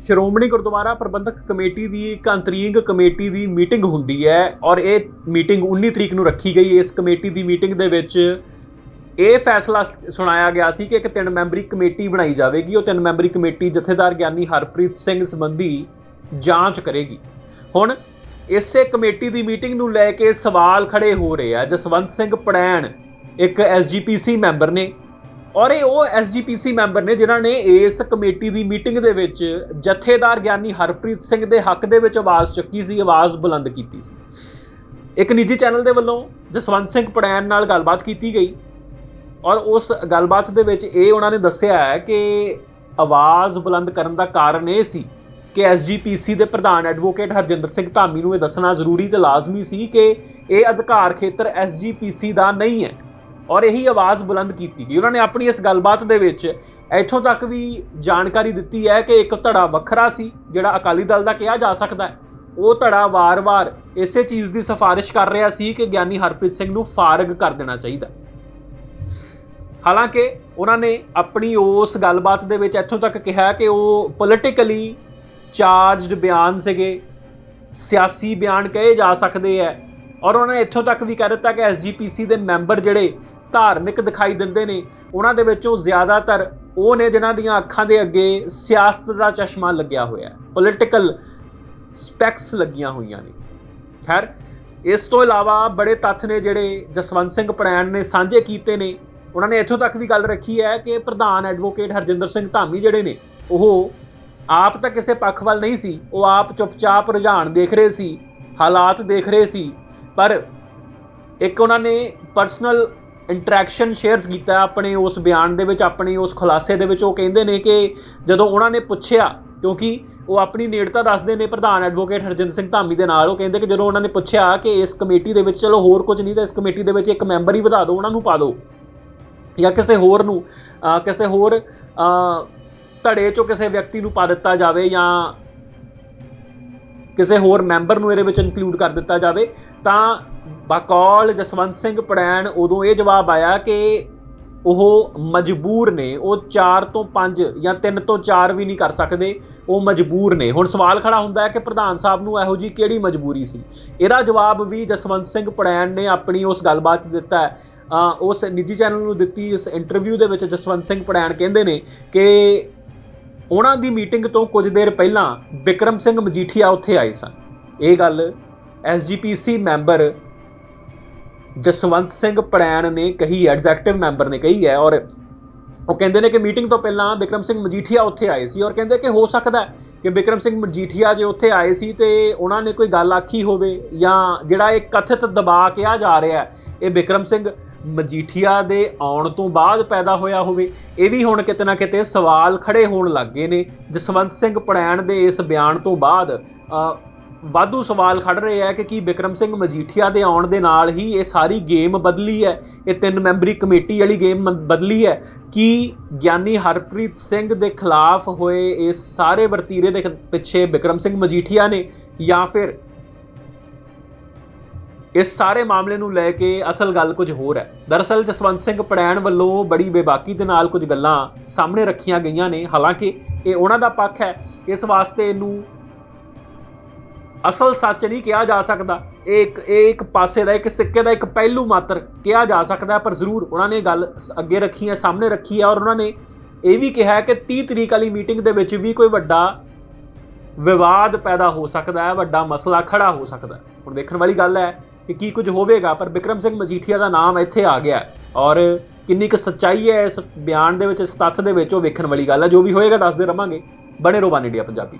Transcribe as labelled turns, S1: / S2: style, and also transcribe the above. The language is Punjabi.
S1: ਸ਼੍ਰੋਮਣੀ ਗੁਰਦੁਆਰਾ ਪ੍ਰਬੰਧਕ ਕਮੇਟੀ ਦੀ ਇੱਕ ਅੰਤਰੀਂਗ ਕਮੇਟੀ ਦੀ ਮੀਟਿੰਗ ਹੁੰਦੀ ਹੈ ਔਰ ਇਹ ਮੀਟਿੰਗ 19 ਤਰੀਕ ਨੂੰ ਰੱਖੀ ਗਈ। ਇਸ ਕਮੇਟੀ ਦੀ ਮੀਟਿੰਗ ਦੇ ਵਿੱਚ ਇਹ ਫੈਸਲਾ ਸੁਣਾਇਆ ਗਿਆ ਸੀ ਕਿ ਇੱਕ ਤਿੰਨ ਮੈਂਬਰੀ ਕਮੇਟੀ ਬਣਾਈ ਜਾਵੇਗੀ। ਉਹ ਤਿੰਨ ਮੈਂਬਰੀ ਕਮੇਟੀ ਜਥੇਦਾਰ ਗਿਆਨੀ ਹਰਪ੍ਰੀਤ ਸਿੰਘ ਸੰਬੰਧੀ ਜਾਂਚ ਕਰੇਗੀ। ਹੁਣ ਇਸੇ ਕਮੇਟੀ ਦੀ ਮੀਟਿੰਗ ਨੂੰ ਲੈ ਕੇ ਸਵਾਲ ਖੜੇ ਹੋ ਰਹੇ ਆ। ਜਸਵੰਤ ਸਿੰਘ ਪੜੈਣ, ਇੱਕ ਐਸਜੀਪੀਸੀ ਮੈਂਬਰ ਨੇ। ਔਰ ਇਹ ਉਹ ਐਸਜੀਪੀਸੀ ਮੈਂਬਰ ਨੇ ਜਿਨ੍ਹਾਂ ਨੇ ਇਸ ਕਮੇਟੀ ਦੀ ਮੀਟਿੰਗ ਦੇ ਵਿੱਚ ਜਥੇਦਾਰ ਗਿਆਨੀ ਹਰਪ੍ਰੀਤ ਸਿੰਘ ਦੇ ਹੱਕ ਦੇ ਵਿੱਚ ਆਵਾਜ਼ ਚੱਕੀ ਸੀ, ਆਵਾਜ਼ ਬੁਲੰਦ ਕੀਤੀ ਸੀ। ਇੱਕ ਨਿੱਜੀ ਚੈਨਲ ਦੇ ਵੱਲੋਂ ਜਸਵੰਤ ਸਿੰਘ ਪੜੈਨ ਨਾਲ ਗੱਲਬਾਤ ਕੀਤੀ ਗਈ। ਔਰ ਉਸ ਗੱਲਬਾਤ ਦੇ ਵਿੱਚ ਇਹ ਉਹਨਾਂ ਨੇ ਦੱਸਿਆ ਹੈ ਕਿ ਆਵਾਜ਼ ਬੁਲੰਦ ਕਰਨ ਦਾ ਕਾਰਨ ਇਹ ਸੀ ਕਿ ਐਸਜੀਪੀਸੀ ਦੇ ਪ੍ਰਧਾਨ ਐਡਵੋਕੇਟ ਹਰਜਿੰਦਰ ਸਿੰਘ ਧਾਮੀ ਨੂੰ ਇਹ ਦੱਸਣਾ ਜ਼ਰੂਰੀ ਤੇ ਲਾਜ਼ਮੀ ਸੀ ਕਿ ਇਹ ਅਧਿਕਾਰ ਖੇਤਰ ਐਸਜੀਪੀਸੀ ਦਾ ਨਹੀਂ ਹੈ। ਔਰ ਇਹੀ ਆਵਾਜ਼ ਬੁਲੰਦ ਕੀਤੀ ਗਈ। ਉਹਨਾਂ ਨੇ ਆਪਣੀ ਇਸ ਗੱਲਬਾਤ ਦੇ ਵਿੱਚ ਇੱਥੋਂ ਤੱਕ ਵੀ ਜਾਣਕਾਰੀ ਦਿੱਤੀ ਹੈ ਕਿ ਇੱਕ ਧੜਾ ਵੱਖਰਾ ਸੀ, ਜਿਹੜਾ ਅਕਾਲੀ ਦਲ ਦਾ ਕਿਹਾ ਜਾ ਸਕਦਾ ਹੈ। ਉਹ ਧੜਾ ਵਾਰ-ਵਾਰ ਇਸੇ ਚੀਜ਼ ਦੀ ਸਿਫਾਰਿਸ਼ ਕਰ ਰਿਹਾ ਸੀ ਕਿ ਗਿਆਨੀ ਹਰਪ੍ਰੀਤ ਸਿੰਘ ਨੂੰ ਫਾਰਗ ਕਰ ਦੇਣਾ ਚਾਹੀਦਾ ਹਾਲਾਂਕਿ ਉਹਨਾਂ ਨੇ ਆਪਣੀ ਉਸ ਗੱਲਬਾਤ ਦੇ ਵਿੱਚ ਇੱਥੋਂ ਤੱਕ ਕਿਹਾ ਕਿ ਉਹ ਪੋਲਿਟੀਕਲੀ ਚਾਰਜਡ ਬਿਆਨ ਸੀਗੇ, ਸਿਆਸੀ ਬਿਆਨ ਕਹੇ ਜਾ ਸਕਦੇ ਐ ਔਰ ਉਹਨਾਂ ਨੇ ਇੱਥੋਂ ਤੱਕ ਵੀ ਕਹਿ ਦਿੱਤਾ ਕਿ ਐਸਜੀਪੀਸੀ ਦੇ ਮੈਂਬਰ ਜਿਹੜੇ ਧਾਰਮਿਕ ਦਿਖਾਈ ਦਿੰਦੇ ਨੇ, ਉਹਨਾਂ ਦੇ ਵਿੱਚੋਂ ਜ਼ਿਆਦਾਤਰ ਉਹ ਨੇ ਜਿਨ੍ਹਾਂ ਦੀਆਂ ਅੱਖਾਂ ਦੇ ਅੱਗੇ ਸਿਆਸਤ ਦਾ ਚਸ਼ਮਾ ਲੱਗਿਆ ਹੋਇਆ ਹੈ ਪੋਲਿਟੀਕਲ ਸਪੈਕਸ ਲੱਗੀਆਂ ਹੋਈਆਂ ਨੇ। ਖੈਰ, ਇਸ ਤੋਂ ਇਲਾਵਾ ਬੜੇ ਤੱਥ ਨੇ ਜਿਹੜੇ ਜਸਵੰਤ ਸਿੰਘ ਪੜੈਣ ਨੇ ਸਾਂਝੇ ਕੀਤੇ ਨੇ। ਉਹਨਾਂ ਨੇ ਇੱਥੋਂ ਤੱਕ ਵੀ ਗੱਲ ਰੱਖੀ ਹੈ ਕਿ ਪ੍ਰਧਾਨ ਐਡਵੋਕੇਟ ਹਰਜਿੰਦਰ ਸਿੰਘ ਧਾਮੀ ਜਿਹੜੇ ਨੇ, ਉਹ ਆਪ ਤਾਂ ਕਿਸੇ ਪੱਖ ਵੱਲ ਨਹੀਂ ਸੀ, ਉਹ ਆਪ ਚੁੱਪਚਾਪ ਰੁਝਾਨ ਦੇਖ ਰਹੇ ਸੀ, ਹਾਲਾਤ ਦੇਖ ਰਹੇ ਸੀ, ਪਰ ਇੱਕ ਉਹਨਾਂ ਨੇ ਪਰਸਨਲ ਇੰਟਰੈਕਸ਼ਨ ਸ਼ੇਅਰਸ ਕੀਤਾ ਆਪਣੇ ਉਸ ਬਿਆਨ ਦੇ ਵਿੱਚ, ਆਪਣੇ ਉਸ ਖੁਲਾਸੇ ਦੇ ਵਿੱਚ, ਉਹ ਕਹਿੰਦੇ ਨੇ ਕਿ ਜਦੋਂ ਉਹਨਾਂ ਨੇ ਪੁੱਛਿਆ, ਕਿਉਂਕਿ ਉਹ ਆਪਣੀ ਨੇੜਤਾ ਦੱਸਦੇ ਨੇ ਪ੍ਰਧਾਨ ਐਡਵੋਕੇਟ ਹਰਜਿੰਦਰ ਸਿੰਘ ਧਾਮੀ ਦੇ ਨਾਲ, ਉਹ ਕਹਿੰਦੇ ਕਿ ਜਦੋਂ ਉਹਨਾਂ ਨੇ ਪੁੱਛਿਆ ਕਿ ਇਸ ਕਮੇਟੀ ਦੇ ਵਿੱਚ, ਚਲੋ ਹੋਰ ਕੁਝ ਨਹੀਂ ਤਾਂ ਇਸ ਕਮੇਟੀ ਦੇ ਵਿੱਚ ਇੱਕ ਮੈਂਬਰ ਹੀ ਵਧਾ ਦਿਓ, ਉਹਨਾਂ ਨੂੰ ਪਾ ਦਿਓ, ਜਾਂ ਕਿਸੇ ਹੋਰ ਨੂੰ ਕਿਸੇ ਹੋਰ ਧੜੇ ਚੋਂ ਕਿਸੇ ਵਿਅਕਤੀ ਨੂੰ ਪਾ ਦਿੱਤਾ ਜਾਵੇ ਜਾਂ ਕਿਸੇ ਹੋਰ ਮੈਂਬਰ ਨੂੰ ਇਹਦੇ ਵਿੱਚ ਇਨਕਲੂਡ ਕਰ ਦਿੱਤਾ ਜਾਵੇ, ਤਾਂ ਬਕੌਲ ਜਸਵੰਤ ਸਿੰਘ ਪੜੈਣ ਉਦੋਂ ਇਹ ਜਵਾਬ ਆਇਆ ਕਿ ਉਹ ਮਜਬੂਰ ਨੇ, ਉਹ 4 ਤੋਂ 5 ਜਾਂ 3 ਤੋਂ 4 ਵੀ ਨਹੀਂ ਕਰ ਸਕਦੇ, ਉਹ ਮਜਬੂਰ ਨੇ। ਹੁਣ ਸਵਾਲ ਖੜਾ ਹੁੰਦਾ ਹੈ ਕਿ ਪ੍ਰਧਾਨ ਸਾਹਿਬ ਨੂੰ ਇਹੋ ਜੀ ਕਿਹੜੀ ਮਜਬੂਰੀ ਸੀ? ਇਹਦਾ ਜਵਾਬ ਵੀ ਜਸਵੰਤ ਸਿੰਘ ਪੜੈਣ ਨੇ ਆਪਣੀ ਉਸ ਗੱਲਬਾਤ 'ਚ ਦਿੱਤਾ ਹੈ। ਉਸ ਨਿੱਜੀ ਚੈਨਲ ਨੂੰ ਦਿੱਤੀ, ਇਸ ਇੰਟਰਵਿਊ ਦੇ ਵਿੱਚ ਜਸਵੰਤ ਸਿੰਘ ਪੜੈਣ ਕਹਿੰਦੇ ਨੇ ਕਿ ਉਹਨਾਂ ਦੀ ਮੀਟਿੰਗ ਤੋਂ ਕੁਝ ਦੇਰ ਪਹਿਲਾਂ ਵਿਕਰਮ ਸਿੰਘ ਮਜੀਠੀਆ ਉੱਥੇ ਆਏ ਸਨ। ਇਹ ਗੱਲ ਐਸਜੀਪੀਸੀ ਮੈਂਬਰ ਜਸਵੰਤ ਸਿੰਘ ਪੜੈਣ ਨੇ ਕਹੀ ਹੈ ਐਗਜ਼ੈਕਟਿਵ ਮੈਂਬਰ ਨੇ ਕਹੀ ਹੈ ਔਰ ਉਹ ਕਹਿੰਦੇ ਨੇ ਕਿ ਮੀਟਿੰਗ ਤੋਂ ਪਹਿਲਾਂ ਵਿਕਰਮ ਸਿੰਘ ਮਜੀਠੀਆ ਉੱਥੇ ਆਏ ਸੀ ਔਰ ਕਹਿੰਦੇ ਕਿ ਹੋ ਸਕਦਾ ਕਿ ਵਿਕਰਮ ਸਿੰਘ ਮਜੀਠੀਆ ਜੇ ਉੱਥੇ ਆਏ ਸੀ ਤੇ ਉਹਨਾਂ ਨੇ ਕੋਈ ਗੱਲ ਆਖੀ ਹੋਵੇ ਜਾਂ ਜਿਹੜਾ ਇਹ ਕਥਿਤ ਦਬਾਅ ਕਿਹਾ ਜਾ ਰਿਹਾ ਇਹ ਵਿਕਰਮ ਸਿੰਘ ਮਜੀਠੀਆ ਦੇ ਆਉਣ ਤੋਂ ਬਾਅਦ ਪੈਦਾ ਹੋਇਆ ਹੋਵੇ, ਇਹ ਵੀ ਹੁਣ ਕਿਤੇ ਨਾ ਕਿਤੇ ਸਵਾਲ ਖੜੇ ਹੋਣ ਲੱਗ ਗਏ ਨੇ। ਜਸਵੰਤ ਸਿੰਘ ਪੜੈਣ ਦੇ ਇਸ ਬਿਆਨ ਤੋਂ ਬਾਅਦ ਵਾਧੂ ਸਵਾਲ ਖੜ ਰਹੇ ਆ ਕਿ ਕੀ ਵਿਕਰਮ ਸਿੰਘ ਮਜੀਠੀਆ ਦੇ ਆਉਣ ਦੇ ਨਾਲ ਹੀ ਇਹ ਸਾਰੀ ਗੇਮ ਬਦਲੀ ਹੈ? ਇਹ ਤਿੰਨ ਮੈਂਬਰੀ ਕਮੇਟੀ ਵਾਲੀ ਗੇਮ ਬਦਲੀ ਹੈ? ਕੀ ਗਿਆਨੀ ਹਰਪ੍ਰੀਤ ਸਿੰਘ ਦੇ ਖਿਲਾਫ ਹੋਏ ਇਸ ਸਾਰੇ ਵਰਤੀਰੇ ਦੇ ਪਿੱਛੇ ਵਿਕਰਮ ਸਿੰਘ ਮਜੀਠੀਆ ਨੇ ਜਾਂ ਫਿਰ ਇਸ ਸਾਰੇ ਮਾਮਲੇ ਨੂੰ ਲੈ ਕੇ ਅਸਲ ਗੱਲ ਕੁਝ ਹੋਰ ਹੈ। ਦਰਅਸਲ ਜਸਵੰਤ ਸਿੰਘ ਪੜੈਣ ਵੱਲੋਂ ਬੜੀ ਬੇਬਾਕੀ ਦੇ ਨਾਲ ਕੁਝ ਗੱਲਾਂ ਸਾਹਮਣੇ ਰੱਖੀਆਂ ਗਈਆਂ ਨੇ। ਹਾਲਾਂਕਿ ਇਹ ਉਹਨਾਂ ਦਾ ਪੱਖ ਹੈ। ਇਸ ਵਾਸਤੇ ਇਹਨੂੰ ਅਸਲ ਸੱਚ ਨਹੀਂ ਕਿਹਾ ਜਾ ਸਕਦਾ। ਇਹ ਇੱਕ ਇਹ ਇੱਕ ਪਾਸੇ ਦਾ, ਇੱਕ ਸਿੱਕੇ ਦਾ, ਇੱਕ ਪਹਿਲੂ ਮਾਤਰ ਕਿਹਾ ਜਾ ਸਕਦਾ ਪਰ ਜ਼ਰੂਰ ਉਹਨਾਂ ਨੇ ਗੱਲ ਅੱਗੇ ਰੱਖੀ ਹੈ, ਸਾਹਮਣੇ ਰੱਖੀ ਹੈ ਔਰ ਉਹਨਾਂ ਨੇ ਇਹ ਵੀ ਕਿਹਾ ਹੈ ਕਿ 30 ਤਰੀਕ ਵਾਲੀ ਮੀਟਿੰਗ ਦੇ ਵਿੱਚ ਵੀ ਕੋਈ ਵੱਡਾ ਵਿਵਾਦ ਪੈਦਾ ਹੋ ਸਕਦਾ ਹੈ, ਵੱਡਾ ਮਸਲਾ ਖੜਾ ਹੋ ਸਕਦਾ ਹੈ। ਹੁਣ ਵੇਖਣ ਵਾਲੀ ਗੱਲ ਹੈ ਕਿ ਕੀ ਕੁਝ ਹੋਵੇਗਾ, ਪਰ ਵਿਕਰਮ ਸਿੰਘ ਮਜੀਠੀਆ ਦਾ ਨਾਮ ਇੱਥੇ ਆ ਗਿਆ ਔਰ ਕਿੰਨੀ ਕੁ ਸੱਚਾਈ ਹੈ ਇਸ ਬਿਆਨ ਦੇ ਵਿੱਚ, ਇਸ ਤੱਥ ਦੇ ਵਿੱਚ ਉਹ ਵੇਖਣ ਵਾਲੀ ਗੱਲ ਹੈ। ਜੋ ਵੀ ਹੋਏਗਾ, ਦੱਸਦੇ ਰਵਾਂਗੇ। ਬਣੇ ਰਹੋ ਵਨ ਇੰਡੀਆ ਪੰਜਾਬੀ।